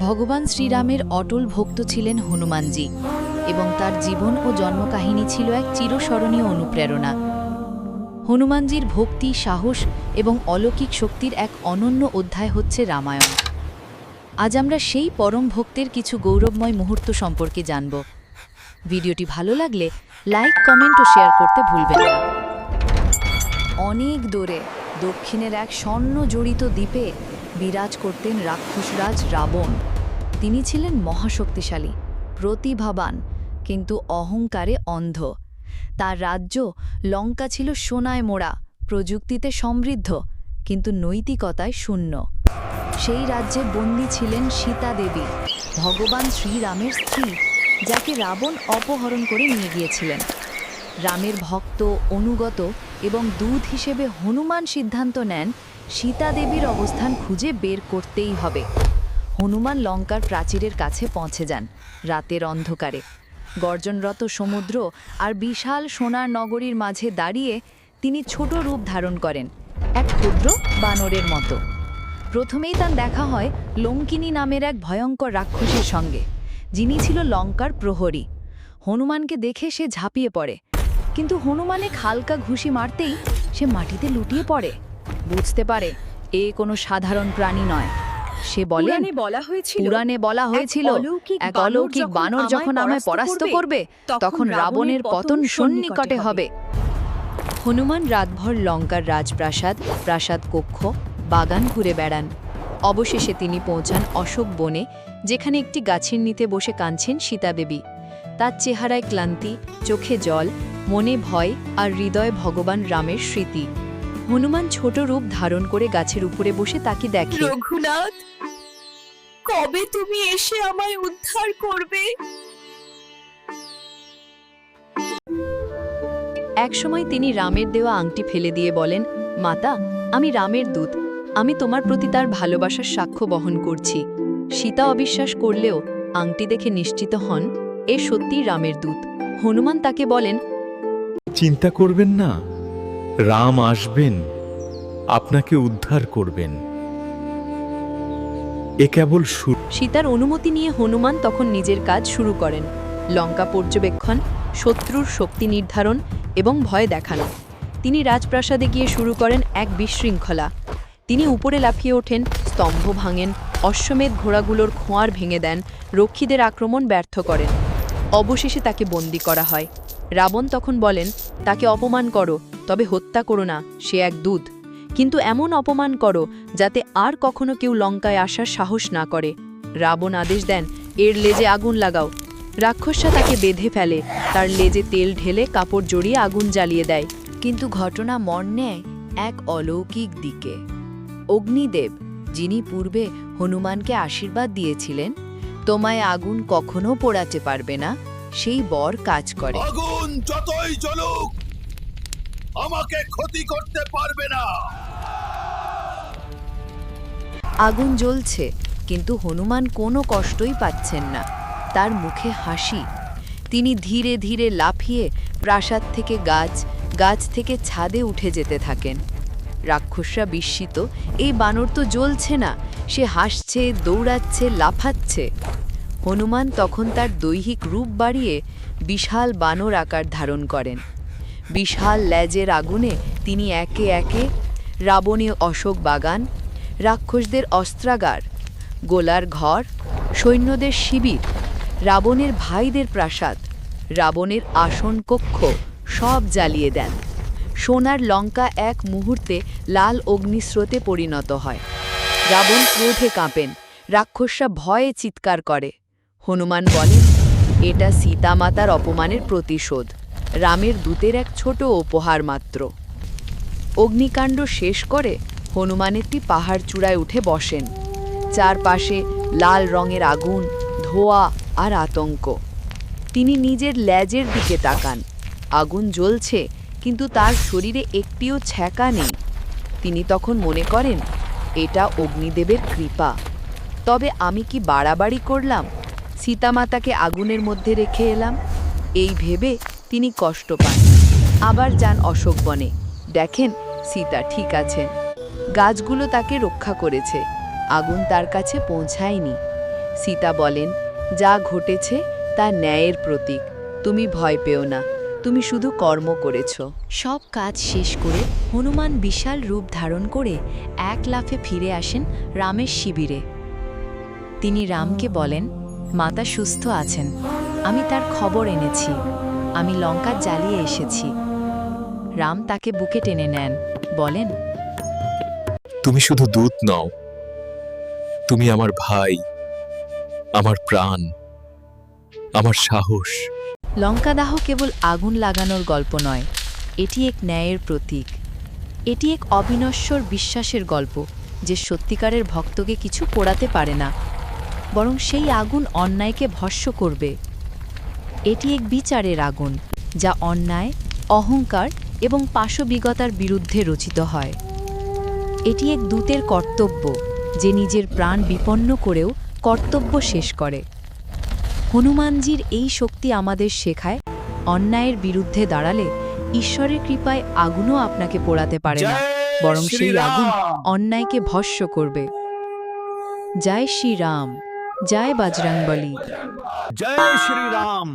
ভগবান শ্রীরামের অটল ভক্ত ছিলেন হনুমানজি এবং তার জীবন ও জন্মকাহিনী ছিল এক চিরস্মরণীয় অনুপ্রেরণা। হনুমানজির ভক্তি, সাহস এবং অলৌকিক শক্তির এক অনন্য অধ্যায় হচ্ছে রামায়ণ। আজ আমরা সেই পরম ভক্তের কিছু গৌরবময় মুহূর্ত সম্পর্কে জানব। ভিডিওটি ভালো লাগলে লাইক, কমেন্ট ও শেয়ার করতে ভুলবেন না। অনেক দূরে, দক্ষিণের এক স্বর্ণ জড়িত দ্বীপে বিরাজ করতেন রাক্ষসরাজ রাবণ। তিনি ছিলেন মহাশক্তিশালী, প্রতিভাবান, কিন্তু অহংকারে অন্ধ। তার রাজ্য লঙ্কা ছিল সোনায় মোড়া, প্রযুক্তিতে সমৃদ্ধ, কিন্তু নৈতিকতায় শূন্য। সেই রাজ্যে বন্দী ছিলেন সীতা দেবী, ভগবান শ্রীরামের স্ত্রী, যাকে রাবণ অপহরণ করে নিয়ে গিয়েছিলেন। রামের ভক্ত, অনুগত এবং দূত হিসেবে হনুমান সিদ্ধান্ত নেন সীতা দেবীর অবস্থান খুঁজে বের করতেই হবে। হনুমান লঙ্কার প্রাচীরের কাছে পৌঁছে যান রাতের অন্ধকারে। গর্জনরত সমুদ্র আর বিশাল সোনার নগরীর মাঝে দাঁড়িয়ে তিনি ছোট রূপ ধারণ করেন, এক ক্ষুদ্র বানরের মতো। প্রথমেই তার দেখা হয় লঙ্কিনী নামের এক ভয়ঙ্কর রাক্ষসের সঙ্গে, যিনি ছিল লঙ্কার প্রহরী। হনুমানকে দেখে সে ঝাঁপিয়ে পড়ে। কিন্তু হনুমানে হালকা ঘুষি মারতেই সে মাটিতে লুটিয়ে পড়ে। বুঝতে পারে এ কোনো সাধারণ প্রাণী নয়। সে পুরাণে বলা হয়েছিল পুরাণে বলা হয়েছিল এক অলৌকিক বানর যখন আমায় পরাস্ত করবে তখন রাবণের পতন সন্নিকটে হবে। হনুমান রাতভর লঙ্কার রাজপ্রাসাদ প্রাসাদ কক্ষ বাগান ঘুরে বেড়ান। অবশেষে তিনি পৌঁছান অশোক বনে যেখানে একটি গাছের নিতে বসে কাঁদছেন সীতাদেবী। তার চেহারায় ক্লান্তি চোখে জল মনে ভয় আর হৃদয়ে ভগবান রামের স্মৃতি। হনুমান ছোট রূপ ধারণ করে গাছের উপরে বসে তাকে দেখে। রঘুনাথ কবে তুমি এসে আমায় উদ্ধার করবে? একসময় তিনি রামের দেওয়া আংটি ফেলে দিয়ে বলেন মাতা আমি রামের দূত। আমি তোমার প্রতি তার ভালোবাসার সাক্ষ্য বহন করছি। সীতা অবিশ্বাস করলেও আংটি দেখে নিশ্চিত হন এ সত্যিই রামের দূত। হনুমান তাকে বলেন চিন্তা করবেন না। রাম আসবেন, আপনাকে উদ্ধার করবেন। এ কেবল সীতার অনুমতি নিয়ে হনুমান তখন নিজের কাজ শুরু করেন। লঙ্কা পর্যবেক্ষণ, শত্রুর শক্তি নির্ধারণ এবং ভয় দেখানো। তিনি রাজপ্রাসাদে গিয়ে শুরু করেন এক বিশৃঙ্খলা। তিনি উপরে লাফিয়ে ওঠেন, স্তম্ভ ভাঙেন, অশ্বমেধ ঘোড়াগুলোর খোঁয়ার ভেঙে দেন, রক্ষীদের আক্রমণ ব্যর্থ করেন। অবশেষে তাকে বন্দি করা হয়। রাবণ তখন বলেন, তাকে অপমান করো, তবে হত্যা করো না, সে এক দুধ কিন্তু এমন অপমান করো, যাতে আর কখনো কেউ লঙ্কায় আসার সাহস না করে। রাবণ আদেশ দেন, এর লেজে আগুন লাগাও। রাক্ষসা তাকে বেঁধে ফেলে, তার লেজে তেল ঢেলে কাপড় জড়িয়ে আগুন জ্বালিয়ে দেয়। কিন্তু ঘটনা মর নেয় এক অলৌকিক দিকে। অগ্নিদেব, যিনি পূর্বে হনুমানকে আশীর্বাদ দিয়েছিলেন, তোমায় আগুন কখনো পোড়াতে পারবে না। সেই বর কাজ করে। আগুন যতই জ্বলুক আমাকে ক্ষতি করতে পারবে না। আগুন জ্বলছে কিন্তু হনুমান কোনো কষ্টই পাচ্ছেন না। তার মুখে হাসি। তিনি ধীরে ধীরে লাফিয়ে প্রাসাদ থেকে গাছ গাছ থেকে ছাদে উঠে যেতে থাকেন। রাক্ষসরা বিস্মিত এই বানর তো জ্বলছে না সে হাসছে দৌড়াচ্ছে লাফাচ্ছে। হনুমান তখন তার দৈহিক রূপ বাড়িয়ে বিশাল বানর আকার ধারণ করেন। বিশাল ল্যাজের আগুনে তিনি একে একে রাবণীয় অশোক বাগান, রাক্ষসদের অস্ত্রাগার, গোলার ঘর, সৈন্যদের শিবির, রাবণের ভাইদের প্রাসাদ, রাবণের আসন কক্ষ সব জ্বালিয়ে দেন। সোনার লঙ্কা এক মুহূর্তে লাল অগ্নিস্রোতে পরিণত হয়। রাবণ ক্রোধে কাঁপেন, রাক্ষসরা ভয়ে চিৎকার করে। হনুমান বলেন, এটা সীতামাতার অপমানের প্রতিশোধ। রামের দূতের এক ছোট উপহার মাত্র। অগ্নিকাণ্ড শেষ করে হনুমান একটি পাহাড় চূড়ায় উঠে বসেন। চারপাশে লাল রঙের আগুন, ধোয়া আর আতঙ্ক। তিনি নিজের ল্যাজের দিকে তাকান। আগুন জ্বলছে, কিন্তু তার শরীরে একটিও ছ্যাঁকা নেই। তিনি তখন মনে করেন, এটা অগ্নিদেবের কৃপা। তবে আমি কি বাড়াবাড়ি করলাম? সীতামাতাকে আগুনের মধ্যে রেখে এলাম। এই ভেবে তিনি কষ্ট পান। আবার যান অশোক বনে। দেখেন সীতা ঠিক আছেন গাছগুলো তাকে রক্ষা করেছে। আগুন তার কাছে পৌঁছায়নি। সীতা বলেন, যা ঘটেছে তা ন্যায়ের প্রতীক। তুমি ভয় পেও না। তুমি শুধু কর্ম করেছ সব কাজ শেষ করে হনুমান বিশাল রূপ ধারণ করে এক লাফে ফিরে আসেন রামের শিবিরে। তিনি রামকে বলেন মাতা সুস্থ আছেন। আমি তার খবর এনেছি। আমি লঙ্কা জ্বালিয়ে এসেছি। রাম তাকে বুকে টেনে নেন বলেন তুমি শুধু দূত নও তুমি আমার ভাই আমার প্রাণ আমার সাহস। লঙ্কাদাহ কেবল আগুন লাগানোর গল্প নয় এটি এক ন্যায়ের প্রতীক। এটি এক অবিনশ্বর বিশ্বাসের গল্প যে সত্যিকারের ভক্তকে কিছু পোড়াতে পারে না বরং সেই আগুন অন্যায়কে ভস্য করবে। এটি এক বিচারের আগুন যা অন্যায় অহংকার এবং পাশবিকতার বিরুদ্ধে রচিত হয়। এটি এক দূতের কর্তব্য যে নিজের প্রাণ বিপন্ন করেও কর্তব্য শেষ করে। হনুমানজির এই শক্তি আমাদের শেখায় অন্যায়ের বিরুদ্ধে দাঁড়ালে ঈশ্বরের কৃপায় আগুনও আপনাকে পোড়াতে পারে না বরং সেই আগুন অন্যায়কে ভস্য করবে। জয় শ্রীরাম। জয় বজরংবলী জয় শ্রীরাম